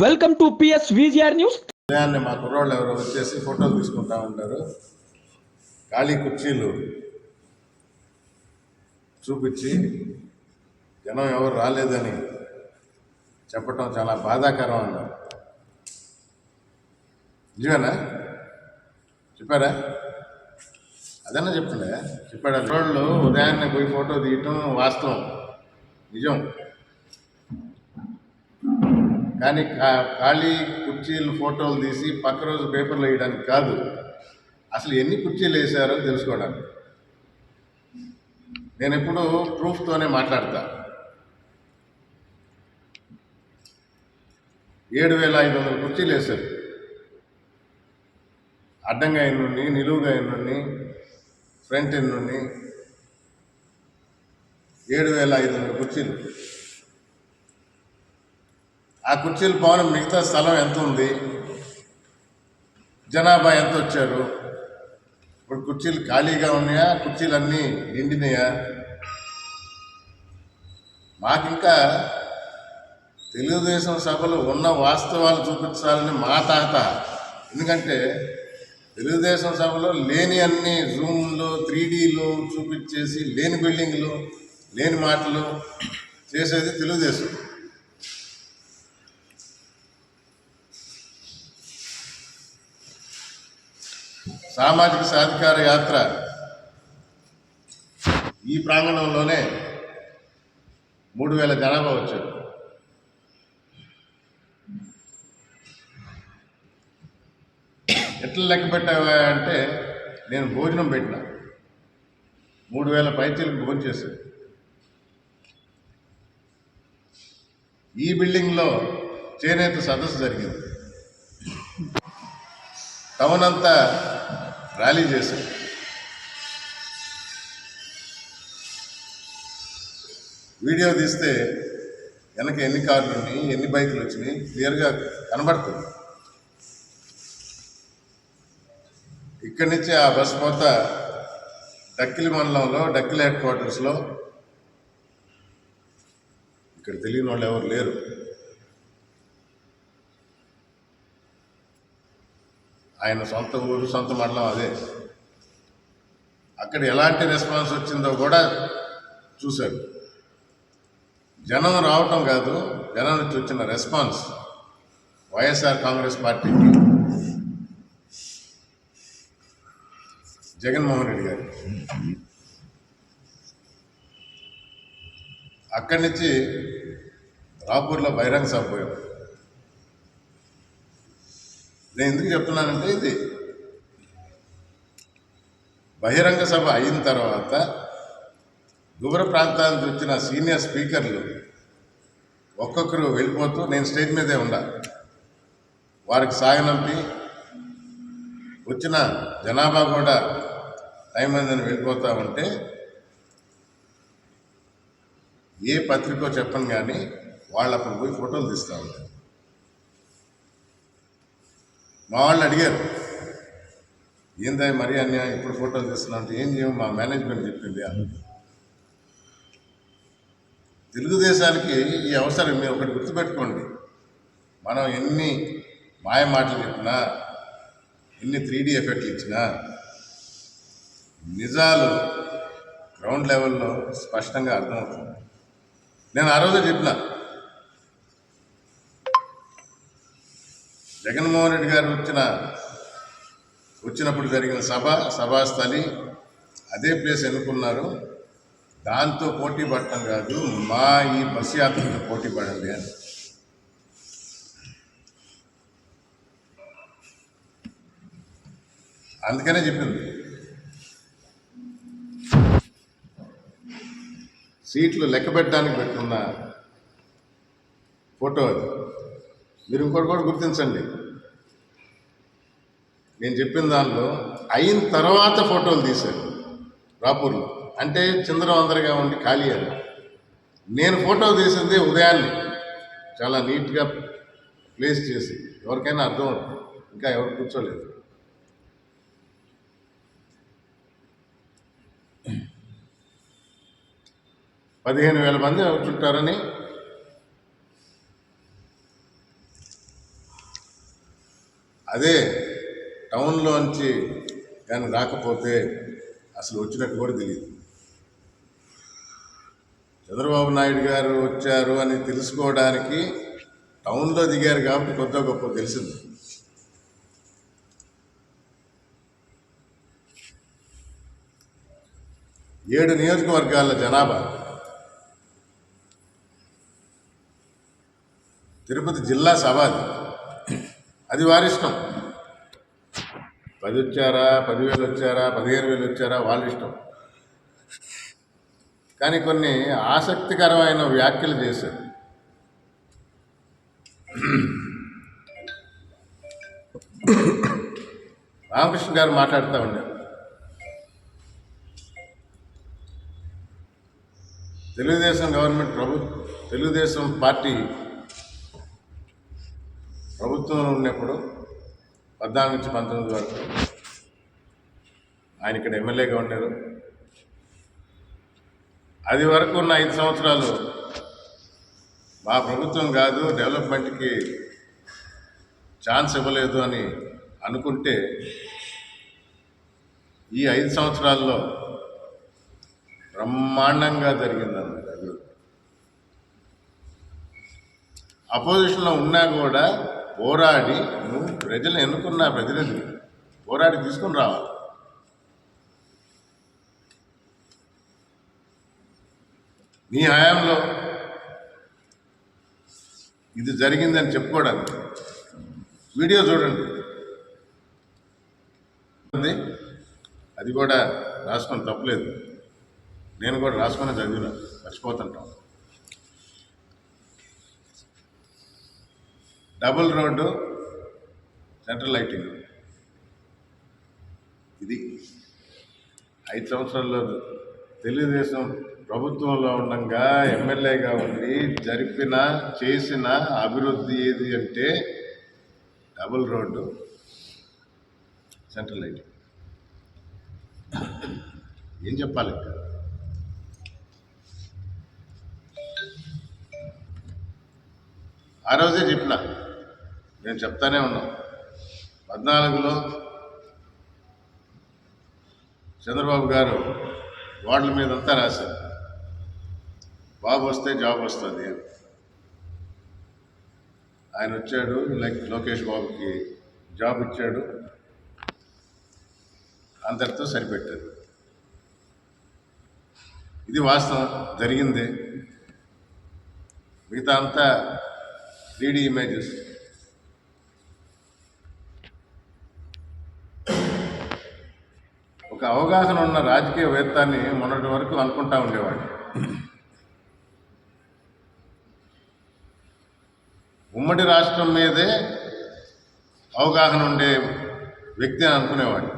Welcome to PS VGR news ఉదయాన్నే మా కుర్రోళ్ళు ఎవరో వచ్చేసి ఫోటోలు తీసుకుంటా ఉంటారు. ఖాళీ కుర్చీలు చూపించి జనం ఎవరు రాలేదని చెప్పటం చాలా బాధాకరం అన్నారు. నిజమేనా? చెప్పారా? అదన్నా చెప్తుండే చెప్పాడా? కుర్రోళ్ళు ఉదయాన్నే పోయి ఫోటో తీయటం వాస్తవం. నిజం. కానీ కా- ఖాళీ కుర్చీలు ఫోటోలు తీసి పక్క రోజు పేపర్లో వేయడానికి కాదు. అసలు ఎన్ని కుర్చీలు వేసారో తెలుసుకోవడానికి. నేను ఎప్పుడు ప్రూఫ్తోనే మాట్లాడతా. ఏడు వేల ఐదు వందల కుర్చీలు వేశారు. అడ్డంగా ఎన్నుండి నిలువుగా ఎన్నుండి ఫ్రంట్ ఎన్నుండి ఏడు వేల ఐదు వందల కుర్చీలు. ఆ కుర్చీలు పవన్ మిగతా స్థలం ఎంత ఉంది జనాభా ఎంత వచ్చారు ఇప్పుడు కుర్చీలు ఖాళీగా ఉన్నాయా? కుర్చీలు అన్నీ నిండినాయా? మాకింకా తెలుగుదేశం సభలో ఉన్న వాస్తవాలు చూపించాలని మా తాత. ఎందుకంటే తెలుగుదేశం సభలో లేని అన్ని జూమ్లు త్రీ డీలు చూపించేసి లేని బిల్డింగ్లు లేని మాటలు చేసేది తెలుగుదేశం. సామాజిక సాధికార యాత్ర ఈ ప్రాంగణంలోనే మూడు వేల జనాభా వచ్చారు. ఎట్లా లెక్క పెట్టావా అంటే నేను భోజనం పెట్టిన. మూడు వేల పైచీలకు భోజనం చేశాను ఈ బిల్డింగ్లో చేనేత సదస్సు జరిగింది. టౌన్ అంతా ర్యాలీ చేశాం వీడియో తీస్తే వెనక ఎన్ని కార్లు ఉన్నాయి ఎన్ని బైకులు వచ్చినాయి క్లియర్గా కనబడుతుంది. ఇక్కడి నుంచి ఆ బస్ పోత డక్కిలి మండలంలో డక్కిలి హెడ్ క్వార్టర్స్లో. ఇక్కడ తెలియని వాళ్ళు ఎవరు లేరు. ఆయన సొంత ఊరు సొంత మండలం అదే. అక్కడ ఎలాంటి రెస్పాన్స్ వచ్చిందో కూడా చూశారు జనం రావటం కాదు జనం నుంచి వచ్చిన రెస్పాన్స్ వైఎస్ఆర్ కాంగ్రెస్ పార్టీకి జగన్మోహన్ రెడ్డి గారు. అక్కడి నుంచి రాపూర్లో బహిరంగ సభ పోయాం నేను ఎందుకు చెప్తున్నానంటే ఇది బహిరంగ సభ అయిన తర్వాత దూర ప్రాంతాల నుంచి వచ్చిన సీనియర్ స్పీకర్లు ఒక్కొక్కరు వెళ్ళిపోతూ నేను స్టేజ్ మీదే ఉండా. వారికి సాగనంపి వచ్చిన జనాభా కూడా టైం అందని వెళ్ళిపోతా ఉంటే ఏ పత్రికో చెప్పను కానీ వాళ్ళు అప్పుడు పోయి ఫోటోలు తీస్తూ ఉంటారు. మా వాళ్ళు అడిగారు ఏందా మరీ అన్యాయం? ఇప్పుడు ఫోటోలు తీస్తున్నా అంటే ఏం చేయము? మా మేనేజ్మెంట్ చెప్పింది అన్నది తెలుగుదేశానికి ఈ అవసరం మీరు ఒకటి గుర్తుపెట్టుకోండి. మనం ఎన్ని మాయ మాటలు చెప్పినా ఎన్ని త్రీ డీ ఎఫెక్ట్లు ఇచ్చినా నిజాలు గ్రౌండ్ లెవెల్లో స్పష్టంగా అర్థమవుతుంది. నేను ఆ రోజే చెప్పినా జగన్మోహన్ రెడ్డి గారు వచ్చిన వచ్చినప్పుడు జరిగిన సభ సభాస్థలి అదే ప్లేస్ ఎన్నుకున్నారు. దాంతో పోటీ పడటం కాదు మా ఈ బస్ యాత్రతో పోటీ పడండి అని. అందుకనే చెప్పింది. సీట్లు లెక్క పెట్టడానికి పెట్టుకున్న ఫోటో అది. మీరు ఇంకోటి కూడా గుర్తించండి. నేను చెప్పిన దానిలో అయిన తర్వాత ఫోటోలు తీశారు. రాపూర్లో. అంటే చిందరవందరగా ఉండి ఖాళీ అని నేను ఫోటో తీసింది ఉదయాన్నే. చాలా నీట్గా ప్లేస్ చేసి. ఎవరికైనా అర్థం అవుతుంది. ఇంకా ఎవరు కూర్చోలేదు. పదిహేను వేల మంది వచ్చుంటారని అదే టౌన్లోంచి కానీ రాకపోతే అసలు వచ్చినట్టు కూడా తెలియదు. చంద్రబాబు నాయుడు గారు వచ్చారు అని తెలుసుకోవడానికి టౌన్లో దిగారు కాబట్టి కొత్త గొప్ప తెలిసింది. ఏడు నియోజకవర్గాల జనాభా. తిరుపతి జిల్లా సభ అది వారి ఇష్టం. పది వచ్చారా పదివేలు వచ్చారా పదిహేను వేలు వచ్చారా వాళ్ళ ఇష్టం. కానీ కొన్ని ఆసక్తికరమైన వ్యాఖ్యలు చేశారు. రామకృష్ణ గారు మాట్లాడుతూ ఉండారు తెలుగుదేశం గవర్నమెంట్ ప్రభు తెలుగుదేశం పార్టీ ప్రభుత్వంలో ఉన్నప్పుడు పద్నాలుగు నుంచి పంతొమ్మిది వరకు ఆయన ఇక్కడ ఎమ్మెల్యేగా ఉన్నారు అది వరకు ఉన్న ఐదు సంవత్సరాలు మా ప్రభుత్వం కాదు డెవలప్మెంట్కి ఛాన్స్ ఇవ్వలేదు అని అనుకుంటే ఈ ఐదు సంవత్సరాల్లో బ్రహ్మాండంగా జరిగిందన్నమాట అభివృద్ధి అపోజిషన్లో ఉన్నా కూడా పోరాడి నువ్వు ప్రజలు ఎన్నుకున్న ప్రతినిధి పోరాడి తీసుకుని రావాలి. నీ హయాంలో ఇది జరిగిందని చెప్పుకోవడానికి వీడియో చూడండి. అది కూడా రాసుకొని తప్పలేదు. నేను కూడా రాసుకొని చదివిన మర్చిపోతుంటాను. Double road central lighting. ఇది ఐదు సంవత్సరాల్లో తెలుగుదేశం ప్రభుత్వంలో ఉండగా ఎమ్మెల్యేగా ఉండి జరిపిన చేసిన అభివృద్ధి ఏది అంటే డబుల్ రోడ్డు సెంట్రల్ లైటింగ్. ఏం చెప్పాలి ఇంకా? ఆ రోజే చెప్పిన. నేను చెప్తానే ఉన్నాం. పద్నాలుగులో చంద్రబాబు గారు వార్డుల మీద అంతా రాశారు. బాబు వస్తే జాబ్ వస్తుంది అని. ఆయన వచ్చాడు లైక్ లోకేష్ బాబుకి జాబ్ ఇచ్చాడు. అందరితో సరిపెట్టారు. ఇది వాస్తవం జరిగింది. మిగతా అంతా త్రీడీ ఇమేజెస్. ఒక అవగాహన ఉన్న రాజకీయవేత్తని మొన్నటి వరకు అనుకుంటా ఉండేవాడిని ఉమ్మడి రాష్ట్రం మీదే అవగాహన ఉండే వ్యక్తి అని అనుకునేవాడిని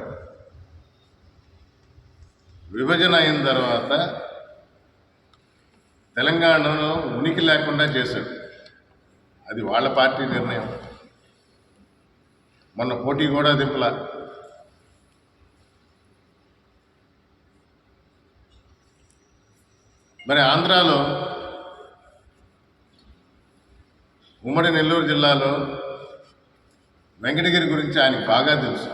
విభజన అయిన తర్వాత తెలంగాణలో ఉనికి లేకుండా చేశాడు. అది వాళ్ళ పార్టీ నిర్ణయం. మొన్న పోటీ కూడా దింపలా. మరి ఆంధ్రాలో ఉమ్మడి నెల్లూరు జిల్లాలో వెంకటగిరి గురించి ఆయనకు బాగా తెలుసు.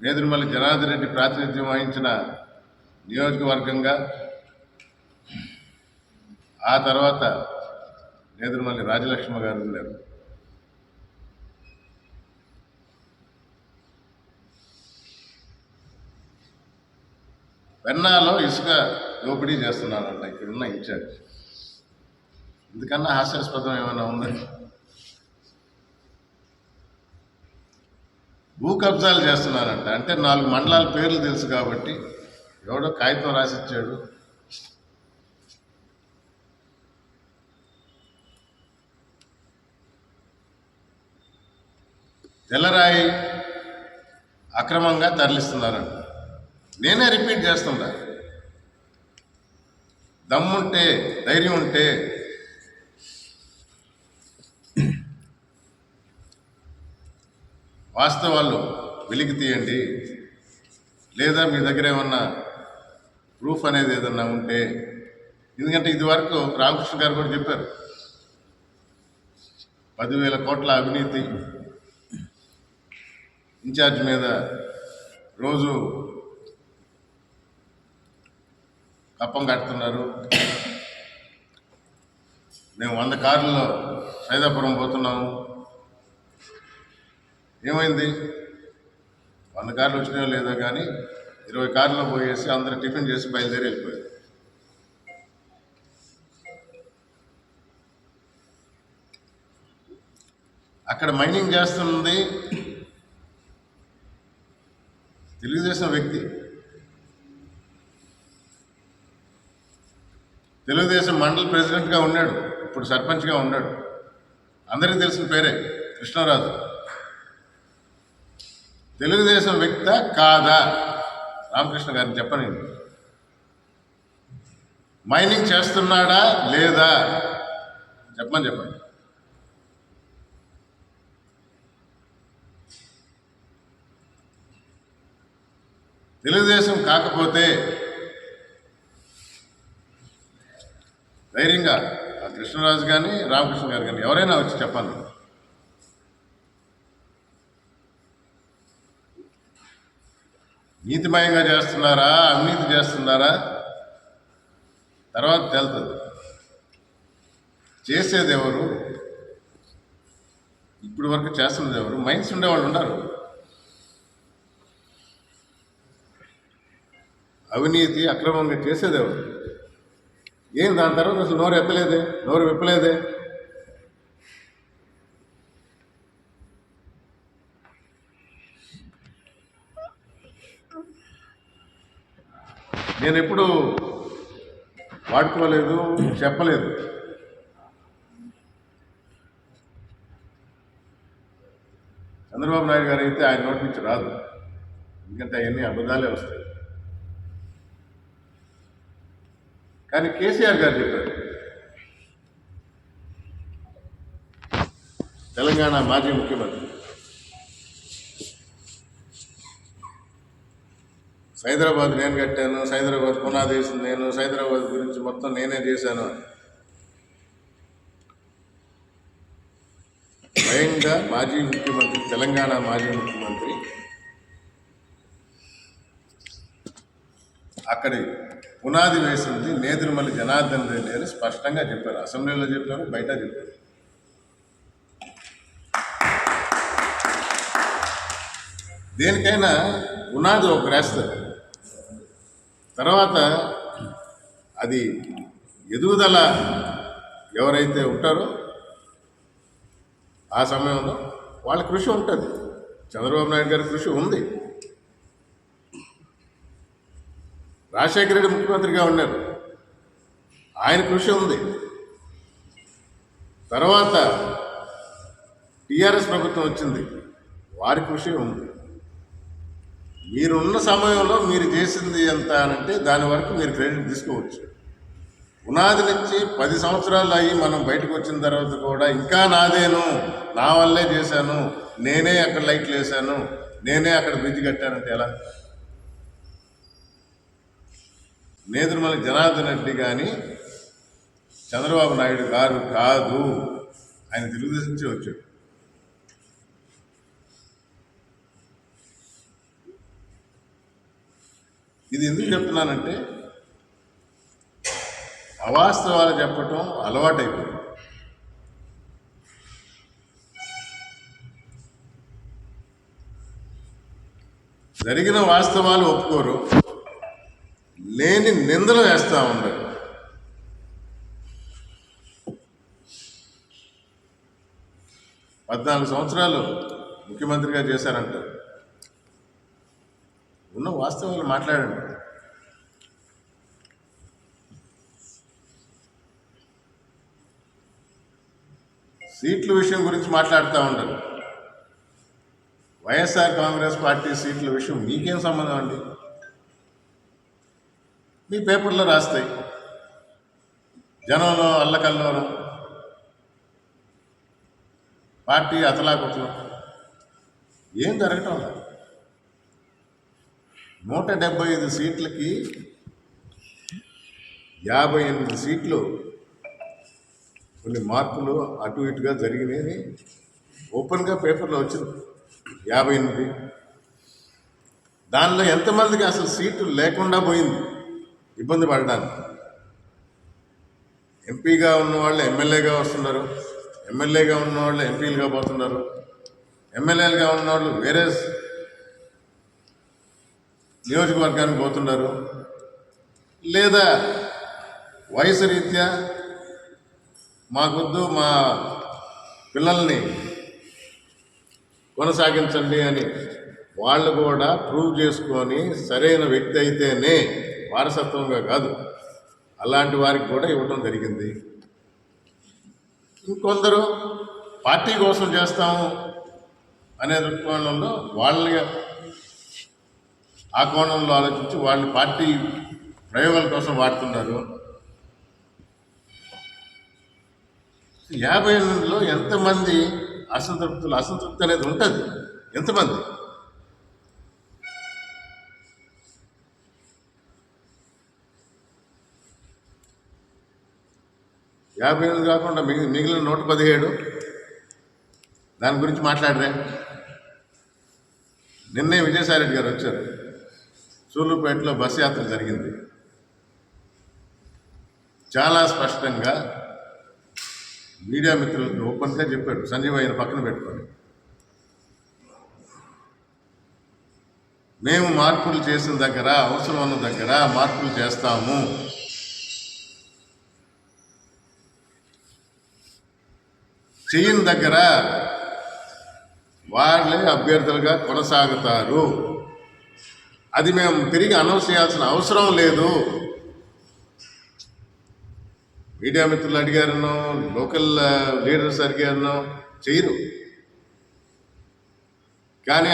నేదురుమల్లి జనార్దన్ రెడ్డి ప్రాతినిధ్యం వహించిన నియోజకవర్గంగా ఆ తర్వాత నేదురుమల్లి రాజలక్ష్మ గారు ఉన్నారు. పెన్నాలో ఇసుక దోపిడీ చేస్తున్నారంట ఇక్కడ ఉన్న ఇన్ఛార్జ్. ఇందుకన్నా హాస్యాస్పదం ఏమైనా ఉందా? భూ కబ్జాలు చేస్తున్నారంట. అంటే నాలుగు మండలాల పేర్లు తెలుసు కాబట్టి ఎవడో కాగితం రాసిచ్చాడు. తెల్లరాయి అక్రమంగా తరలిస్తున్నారంట. నేనే రిపీట్ చేస్తుందా దమ్ముంటే ధైర్యం ఉంటే వాస్తవాలు వెలికి తీయండి. లేదా మీ దగ్గర ఏమన్నా ప్రూఫ్ అనేది ఏదన్నా ఉంటే ఎందుకంటే ఇది వరకు రామకృష్ణ గారు కూడా చెప్పారు పదివేల కోట్ల అవినీతి ఇన్ఛార్జ్ మీద రోజు కప్పం కడుతున్నారు. మేము వంద కార్లలో సైదాపురం పోతున్నాము. ఏమైంది? వంద కార్లు వచ్చినాయో లేదో కానీ ఇరవై కార్లో పోయేసి అందరూ టిఫిన్ చేసి బయలుదేరి వెళ్ళిపోయారు. అక్కడ మైనింగ్ చేస్తుంది తెలుగుదేశం వ్యక్తి. తెలుగుదేశం మండల ప్రెసిడెంట్గా ఉన్నాడు. ఇప్పుడు సర్పంచ్గా ఉన్నాడు. అందరికీ తెలిసిన పేరే కృష్ణరాజు. తెలుగుదేశం వ్యక్త కాదా? రామకృష్ణ గారిని చెప్పని మైనింగ్ చేస్తున్నాడా లేదా? చెప్పమని చెప్పండి. తెలుగుదేశం కాకపోతే ధైర్యంగా ఆ కృష్ణరాజు కానీ రామకృష్ణ గారు కానీ ఎవరైనా వచ్చి చెప్పండి. నీతిమయంగా చేస్తున్నారా అవినీతి చేస్తున్నారా? తర్వాత తెలుతుంది. చేసేది ఎవరు? ఇప్పుడు వరకు చేస్తున్నది ఎవరు? మైండ్స్ ఉండేవాళ్ళు ఉన్నారు. అవినీతి అక్రమంగా చేసేది ఎవరు? ఏం దాని తర్వాత అసలు నోరు ఎత్తలేదే? నోరు విప్పలేదే? నేను ఎప్పుడు వాడుకోలేదు చెప్పలేదు. చంద్రబాబు నాయుడు గారు అయితే ఆయన నోటి నుంచి రాదు. ఎందుకంటే అవన్నీ అబద్ధాలే వస్తాయి. కానీ కేసీఆర్ గారు చెప్పారు తెలంగాణ మాజీ ముఖ్యమంత్రి సైదరాబాద్ నేను కట్టాను సైదరాబాద్ పునాది వేసింది నేను సైదరాబాద్ గురించి మొత్తం నేనే చేశాను అని. స్వయంగా మాజీ ముఖ్యమంత్రి తెలంగాణ మాజీ ముఖ్యమంత్రి అక్కడి పునాది వేసింది నేదురుమల్లి జనార్దన్ రెడ్డి అని స్పష్టంగా చెప్పారు. అసెంబ్లీలో చెప్పారు బయట చెప్పారు. దేనికైనా పునాది ఒక వేస్తారు తర్వాత అది ఎదుగుదల ఎవరైతే ఉంటారో ఆ సమయంలో వాళ్ళ కృషి ఉంటుంది. చంద్రబాబు నాయుడు గారి కృషి ఉంది. రాజశేఖర రెడ్డి ముఖ్యమంత్రిగా ఉన్నారు. ఆయన కృషి ఉంది. తర్వాత టీఆర్ఎస్ ప్రభుత్వం వచ్చింది. వారి కృషి ఉంది. మీరున్న సమయంలో మీరు చేసింది ఎంత అనంటే దాని వరకు మీరు క్రెడిట్ తీసుకోవచ్చు. పునాది నుంచి పది సంవత్సరాలు అయ్యి మనం బయటకు వచ్చిన తర్వాత కూడా ఇంకా నాదేను నా వల్లే చేశాను నేనే అక్కడ లైట్లు వేశాను నేనే అక్కడ బ్రిడ్జ్ కట్టానంటే ఎలా? నేదురుమల జనార్దన్ రెడ్డి కానీ చంద్రబాబు నాయుడు గారు కాదు. ఆయన తెలుగుదేశం నుంచి వచ్చాడు. ఇది ఎందుకు చెప్తున్నానంటే అవాస్తవాలు చెప్పటం అలవాటైపోయింది. జరిగిన వాస్తవాలు ఒప్పుకోరు. లేని నిందలు వేస్తూ ఉండడు పద్నాలుగు సంవత్సరాలు ముఖ్యమంత్రిగా చేశారంటారు ఉన్న వాస్తవాలు మాట్లాడండి. సీట్ల విషయం గురించి మాట్లాడుతూ ఉండరు వైఎస్ఆర్ కాంగ్రెస్ పార్టీ సీట్ల విషయం మీకేం సంబంధం అండి? మీ పేపర్లో రాస్తాయి. జనంలో అల్లకల్లోనం. పార్టీ అతలాకుతలం. ఏం జరగటం? లేదు నూట డెబ్బై ఐదు సీట్లకి యాభై ఎనిమిది సీట్లు కొన్ని మార్పులు అటు ఇటుగా జరిగినాయి ఓపెన్గా పేపర్లో వచ్చింది. యాభై ఎనిమిది. దానిలో ఎంతమందికి అసలు సీటు లేకుండా పోయింది? ఇబ్బంది పడడానికి ఎంపీగా ఉన్న వాళ్ళు ఎమ్మెల్యేగా వస్తున్నారు. ఎమ్మెల్యేగా ఉన్న వాళ్ళు ఎంపీలుగా పోతున్నారు. ఎమ్మెల్యేలుగా ఉన్న వాళ్ళు వేరే నియోజకవర్గానికి పోతున్నారు. లేదా వయసు రీత్యా మాకొద్దు మా పిల్లల్ని కొనసాగించండి అని వాళ్ళు కూడా ప్రూవ్ చేసుకొని సరైన వ్యక్తి అయితేనే వారసత్వంగా కాదు. అలాంటి వారికి కూడా ఇవ్వటం జరిగింది. ఇంకొందరు పార్టీ కోసం చేస్తాము అనే దృక్కోణంలో వాళ్ళ ఆ కోణంలో ఆలోచించి వాళ్ళు పార్టీ ప్రయోగాల కోసం వాడుతున్నారు. యాభై ఎనిమిదిలో ఎంతమంది అసంతృప్తులు అసంతృప్తి అనేది ఉంటుంది. ఎంతమంది? యాభై ఎనిమిది కాకుండా మిగి మిగిలిన నూట పదిహేడు. దాని గురించి మాట్లాడరే. నిన్నే విజయసాయిరెడ్డి గారు వచ్చారు. సూళ్ళూరుపేటలో బస్ యాత్ర జరిగింది. చాలా స్పష్టంగా మీడియా మిత్రులకు ఓపెన్గా చెప్పాడు. సంజీవ్ ఆయన పక్కన పెట్టుకొని. మేము మార్పులు చేసిన దగ్గర అవసరం ఉన్న దగ్గర మార్పులు చేస్తాము. చెయ్యని దగ్గర వాళ్ళే అభ్యర్థులుగా కొనసాగుతారు. అది మేము తిరిగి అనౌన్స్ చేయాల్సిన అవసరం లేదు. మీడియా మిత్రులు అడిగారనో లోకల్ లీడర్స్ అడిగారనో చేయరు కానీ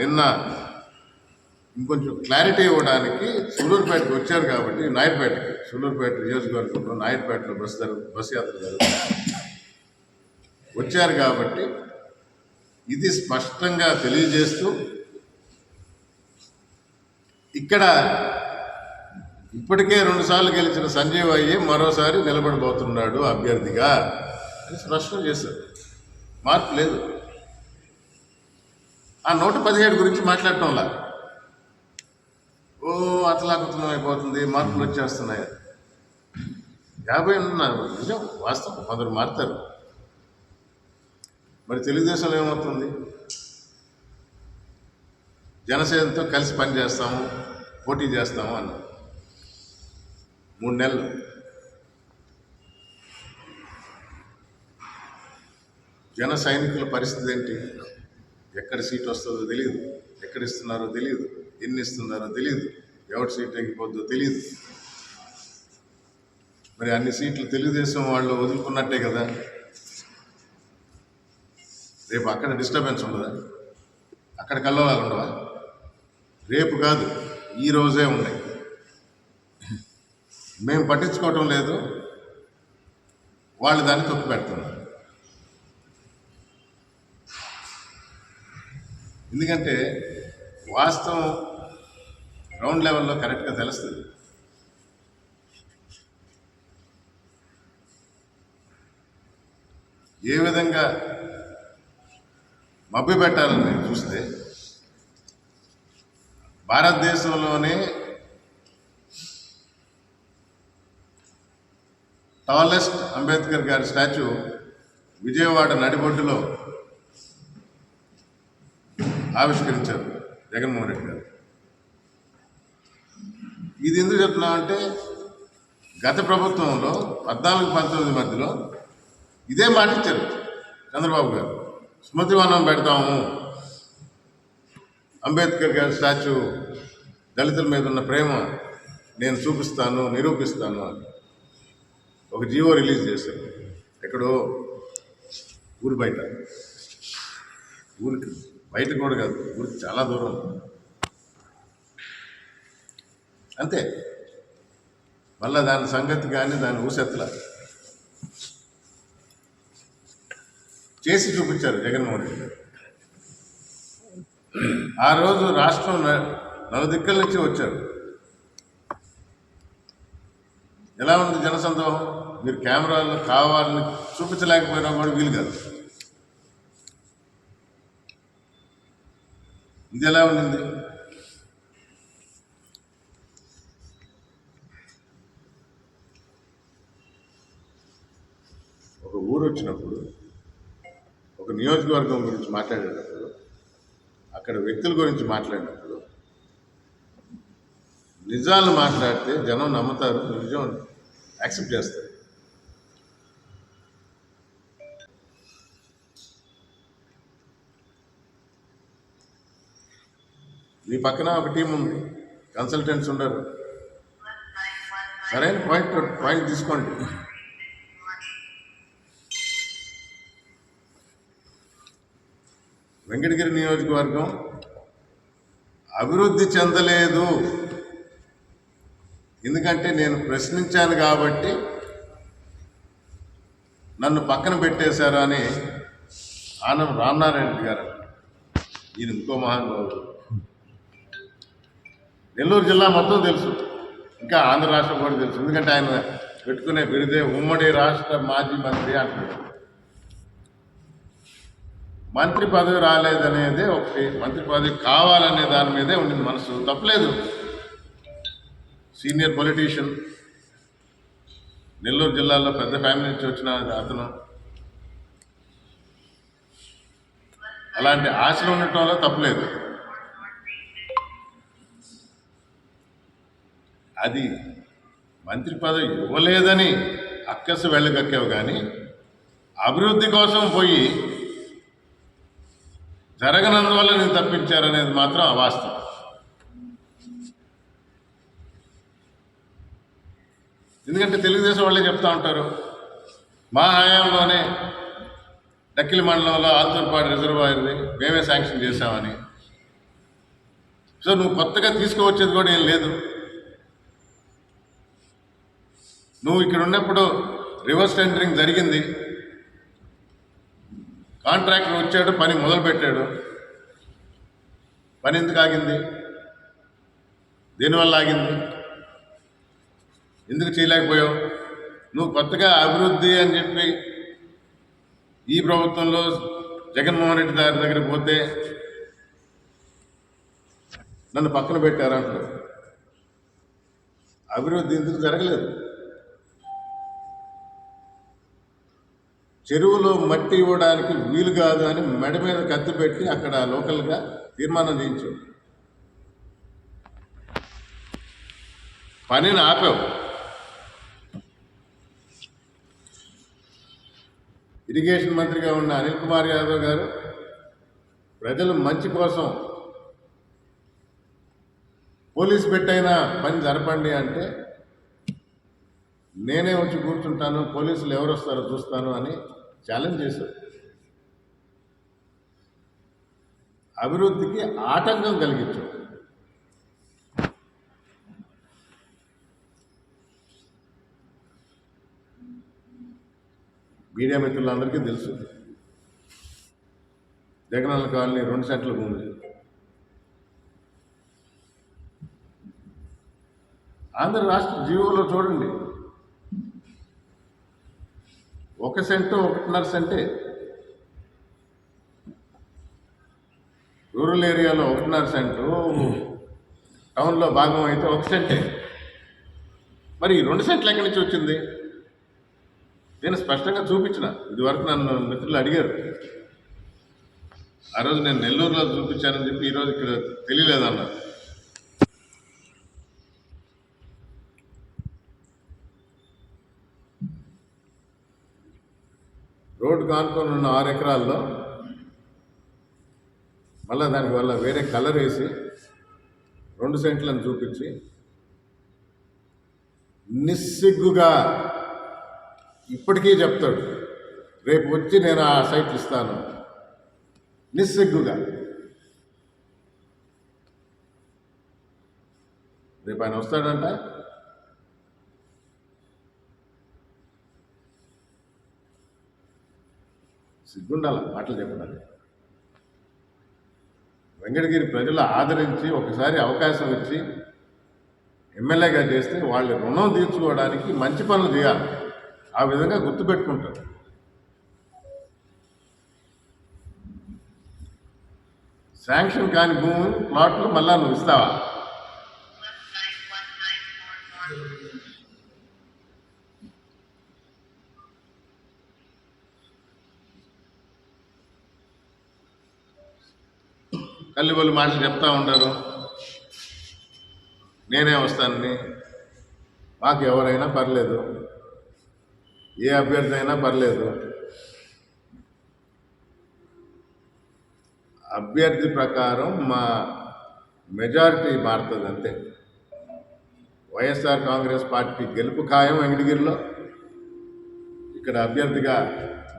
నిన్న ఇంకొంచెం క్లారిటీ ఇవ్వడానికి సూలూరుపేటకు వచ్చారు కాబట్టి నాయుడుపేటకి సూలూరుపేట నియోజకవర్గంలో నాయుడుపేటలో బస్సు జరుగు బస్సు యాత్ర జరుగుతుంది. వచ్చారు కాబట్టి ఇది స్పష్టంగా తెలియజేస్తూ ఇక్కడ ఇప్పటికే రెండుసార్లు గెలిచిన సంజీవ్ అయ్యి మరోసారి నిలబడబోతున్నాడు అభ్యర్థిగా అని స్పష్టం చేశారు. మార్పు లేదు. ఆ నూట పదిహేడు గురించి మాట్లాడటంలా ఓ అతలాకుతలం అయిపోతుంది మార్పులు వచ్చేస్తున్నాయి. యాభై ఉన్నారు నిజం వాస్తవం కొందరు మారుతారు. మరి తెలుగుదేశంలో ఏమవుతుంది? జనసేనతో కలిసి పనిచేస్తాము పోటీ చేస్తాము అన్నారు మూడు నెలలు. జన సైనికుల పరిస్థితి ఏంటి? ఎక్కడ సీట్ వస్తుందో తెలియదు ఎక్కడ ఇస్తున్నారో తెలియదు ఎన్ని ఇస్తున్నారో తెలియదు ఎవరి సీట్ ఎక్కిపోద్దో తెలియదు మరి అన్ని సీట్లు తెలుగుదేశం వాళ్ళు వదులుకున్నట్టే కదా. రేపు అక్కడ డిస్టర్బెన్స్ ఉండదా? అక్కడ కల్లోలాలు ఉండవా? రేపు కాదు ఈ రోజే ఉన్నాయి. మేము పట్టించుకోవటం లేదు. వాళ్ళు దాన్ని తప్పు పెడుతున్నారు. ఎందుకంటే వాస్తవం గ్రౌండ్ లెవెల్లో కరెక్ట్గా తెలుస్తుంది. ఏ విధంగా మభ్య పెట్టాలని చూస్తే భారతదేశంలోనే టాలెస్ట్ అంబేద్కర్ గారి స్టాచ్యూ విజయవాడ నడిబొడ్డులో ఆవిష్కరించారు జగన్మోహన్ రెడ్డి గారు. ఇది ఎందుకు చెప్తున్నామంటే గత ప్రభుత్వంలో పద్నాలుగు పంతొమ్మిది మధ్యలో ఇదే మాట ఇచ్చారు చంద్రబాబు గారు. స్మృతివనం పెడతాము. అంబేద్కర్ గారి స్టాచ్యూ దళితుల మీద ఉన్న ప్రేమ నేను చూపిస్తాను నిరూపిస్తాను అని ఒక జీవో రిలీజ్ చేశారు. ఎక్కడో ఊరి బయట. ఊరికి బయట కూడా కాదు ఊరికి చాలా దూరం. అంతే. మళ్ళా దాని సంగతి కానీ దాని ఊసెత్తలేదు చేసి చూపించారు జగన్మోహన్ రెడ్డి గారు. ఆ రోజు రాష్ట్రం నలుదిక్కల నుంచి వచ్చారు. ఎలా ఉంది జనసందోహం? మీరు కెమెరాలు కావాలని చూపించలేకపోయినా కూడా వీలు కాదు. ఇది ఎలా ఉండింది? ఒక ఊరు వచ్చినప్పుడు ఒక నియోజకవర్గం గురించి మాట్లాడేటప్పుడు అక్కడ వ్యక్తుల గురించి మాట్లాడినప్పుడు నిజాలు మాట్లాడితే జనం నమ్ముతారు నిజం యాక్సెప్ట్ చేస్తారు. మీ పక్కన ఒక టీం ఉంది కన్సల్టెంట్స్ ఉండరు. సరైన పాయింట్ పాయింట్ తీసుకోండి. వెంకటగిరి నియోజకవర్గం అభివృద్ధి చెందలేదు. ఎందుకంటే నేను ప్రశ్నించాను కాబట్టి నన్ను పక్కన పెట్టేశారు అని ఆనం రామనారాయణ గారు. ఈయన ఇంకో మహానుభావుడు. నెల్లూరు జిల్లా మొత్తం తెలుసు. ఇంకా ఆంధ్ర రాష్ట్రం కూడా తెలుసు. ఎందుకంటే ఆయన పెట్టుకునే బిరుదే ఉమ్మడి రాష్ట్ర మాజీ మంత్రి అంటున్నాడు. మంత్రి పదవి రాలేదనేదే ఒకటి మంత్రి పదవి కావాలనే దాని మీదే ఉండింది మనసు. తప్పలేదు. సీనియర్ పొలిటీషియన్ నెల్లూరు జిల్లాలో పెద్ద ఫ్యామిలీ నుంచి వచ్చిన అతను. అలాంటి ఆశలు ఉండటం వల్ల తప్పలేదు. అది మంత్రి పదవి ఇవ్వలేదని అక్కసు వెళ్ళగక్కావు కానీ అభివృద్ధి కోసం పోయి జరగనందువల్ల నేను తప్పించారనేది మాత్రం అవాస్తవం. ఎందుకంటే తెలుగుదేశం వాళ్ళే చెప్తా ఉంటారు మా హయాంలోనే డక్కిలి మండలంలో ఆల్తూర్పాడు రిజర్వాయర్ని మేమే శాంక్షన్ చేశామని. సో నువ్వు కొత్తగా తీసుకువచ్చేది కూడా ఏం లేదు. నువ్వు ఇక్కడ ఉన్నప్పుడు రివర్స్ టెండరింగ్ జరిగింది. కాంట్రాక్టర్ వచ్చాడు పని మొదలు పెట్టాడు పని ఎందుకు ఆగింది? దేనివల్ల ఆగింది? ఎందుకు చేయలేకపోయావు? నువ్వు కొత్తగా అభివృద్ధి అని చెప్పి ఈ ప్రభుత్వంలో జగన్మోహన్ రెడ్డి గారి దగ్గర పోతే నన్ను పక్కన పెట్టారంటారు అభివృద్ధి ఎందుకు జరగలేదు? చెరువులో మట్టి ఇవ్వడానికి వీలు కాదు అని మెడ మీద కత్తి పెట్టి అక్కడ లోకల్గా తీర్మానం చేయించు పనిని ఆపావు. ఇరిగేషన్ మంత్రిగా ఉన్న అనిల్ కుమార్ యాదవ్ గారు ప్రజలు మంచి కోసం పోలీస్ పెట్టైనా పని జరపండి అంటే నేనే వచ్చి కూర్చుంటాను పోలీసులు ఎవరు వస్తారో చూస్తాను అని ఛాలెంజ్ చేశారు. అభివృద్ధికి ఆటంకం కలిగించాం మీడియా మిత్రులందరికీ తెలుసు. జగనన్న కాలనీ రెండు సెంట్ల భూమి. ఆంధ్ర రాష్ట్ర జీవోలో చూడండి. ఒక సెంటు ఒకటిన్నర సెంటే. రూరల్ ఏరియాలో ఒకటిన్నర సెంటు. టౌన్లో భాగం అయితే ఒక సెంటే. మరి రెండు సెంట్లు ఎక్కడి నుంచి వచ్చింది? నేను స్పష్టంగా చూపించిన. ఇదివరకు నన్ను మిత్రులు అడిగారు. ఆ రోజు నేను నెల్లూరులో చూపించానని చెప్పి ఈరోజు ఇక్కడ తెలియలేదన్నారు. ఇప్పుడు కానుకొని ఉన్న ఆరు ఎకరాల్లో మళ్ళీ దానికి వల్ల వేరే కలర్ వేసి రెండు సెంట్లను చూపించి నిస్సిగ్గుగా ఇప్పటికీ చెప్తాడు రేపు వచ్చి నేను ఆ సైట్ ఇస్తాను. నిస్సిగ్గుగా. రేపు ఆయన వస్తాడంట సిగ్గుండాల మాటలు చెప్పడానికి. వెంకటగిరి ప్రజలు ఆదరించి ఒకసారి అవకాశం ఇచ్చి ఎమ్మెల్యేగా చేస్తే వాళ్ళ రుణం తీర్చుకోవడానికి మంచి పనులు చేయాలి. ఆ విధంగా గుర్తుపెట్టుకుంటారు శాంక్షన్ కాని భూమి ప్లాట్లు మళ్ళా నువ్వు ఇస్తావా? కల్లిబొల్లి మాటలు చెప్తా ఉంటారు. నేనే వస్తానని. మాకు ఎవరైనా పర్లేదు. ఏ అభ్యర్థి అయినా పర్లేదు. అభ్యర్థి ప్రకారం మా మెజారిటీ మారుతుంది అంతే. వైఎస్ఆర్ కాంగ్రెస్ పార్టీ గెలుపు ఖాయం వెంకటగిరిలో. ఇక్కడ అభ్యర్థిగా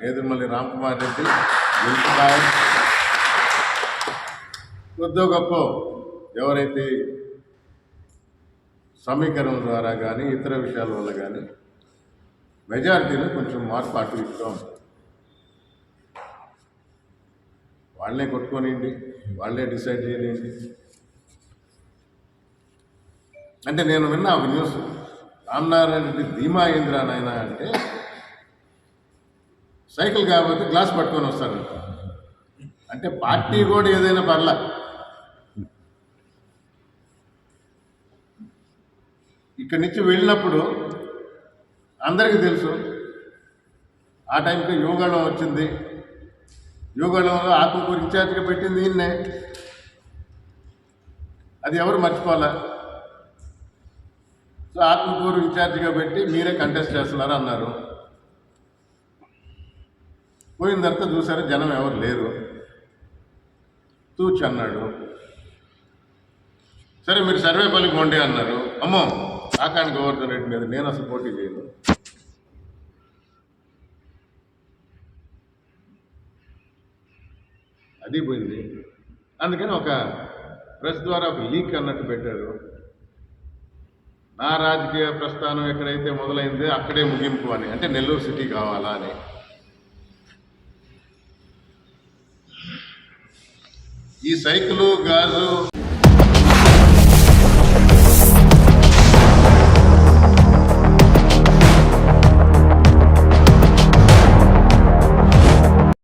నేదురుమల్లి రామ్కుమార్ రెడ్డి గెలుపు ఖాయం. కొద్దో గొప్ప. ఎవరైతే సమీకరణం ద్వారా కానీ ఇతర విషయాల వల్ల కానీ మెజారిటీలో కొంచెం మార్పు అటు ఇస్తూ ఉంటుంది వాళ్ళే కొట్టుకొనియండి వాళ్ళే డిసైడ్ చేయలేండి అంటే నేను విన్న ఒక న్యూస్ రామనారాయణ రెడ్డి ధీమా ఇంద్ర నాయన అంటే సైకిల్ కాకపోతే గ్లాస్ పట్టుకొని వస్తారంట. అంటే పార్టీ కూడా ఏదైనా పర్లా. ఇక్కడి నుంచి వెళ్ళినప్పుడు అందరికీ తెలుసు ఆ టైంకి యోగాలో వచ్చింది. యోగాళంలో ఆత్మకూరు ఇన్ఛార్జ్గా పెట్టింది ఈయన్నే అది ఎవరు మర్చిపోలే. సో ఆత్మకూరు ఇన్ఛార్జిగా పెట్టి మీరే కంటెస్ట్ చేస్తున్నారు అన్నారు. పోయిన తర్వాత చూసారు జనం ఎవరు లేరు. తూచి అన్నాడు. సరే మీరు సర్వేపల్లి పోండి అన్నారు. అమ్మో! కాకాని గోవర్ధన్ రెడ్డి మీద నేను అసలు పోటీ చేయను. అది పోయింది. అందుకని ఒక ప్రెస్ ద్వారా ఒక లీక్ అన్నట్టు పెట్టారు. నా రాజకీయ ప్రస్థానం ఎక్కడైతే మొదలైందో అక్కడే ముగింపు అని. అంటే నెల్లూరు సిటీ కావాలా అని. ఈ సైకిలు గాజు